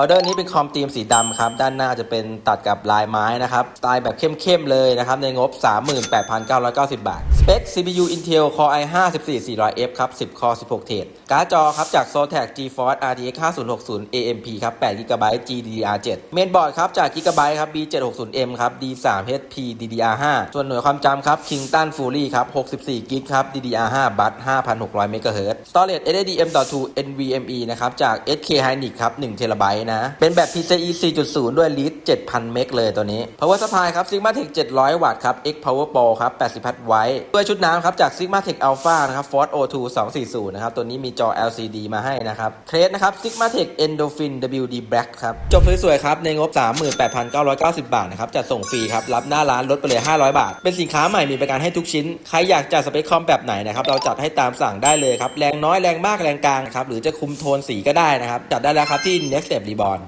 ออเดอร์นี้เป็นคอมธีมสีดำครับ ด้านหน้าจะเป็นตัดกับลายไม้นะครับ สไตล์แบบเข้มๆเลยนะครับ ในงบ 38,990 บาท สเปค CPU Intel Core i5 14400F ครับ 10 Core 16 เทรดการ์ดจอครับ จาก Zotac GeForce RTX 5060 AMP ครับ 8 GB GDDR7 เมนบอร์ดครับ จาก Gigabyte ครับ B760M ครับ D3 HP DDR5 ส่วนหน่วยความจำครับ Kingston Fury ครับ 64 GB ครับ DDR5 บัส5,600 MHz Storage SSD M.2 NVMe นะครับ จาก SK Hynix ครับ 1 TB นะ เป็นแบบ PCIe 4.0 ด้วย Lead 7,000 เมกเลยตัวนี้ Power Supply ครับ Sigmatech 700 วัตต์ครับ X Power Pro ครับ80พัทไว้ด้วยชุดน้ำครับจาก Sigmatech Alpha นะครับ Force O2 240 นะครับ ตัวนี้มีจอ LCD มาให้นะครับเคสนะครับ Sigmatech Endorphin WD Black ครับ จบสวยๆครับ ในงบ 38,990 บาทนะครับจัดส่งฟรีครับ รับหน้าร้านลดไปเลย 500 บาท เป็นสินค้าใหม่มีบริการให้ทุกชิ้น ใครอยากจัดสเปคคอมแบบไหนนะครับเราจัดให้ตามสั่งได้เลยครับแรงน้อยแรงมากแรงกลางครับหรือจะคุมโทนสีก็ได้นะครับจัดได้แล้วครับที่ Next Step บอล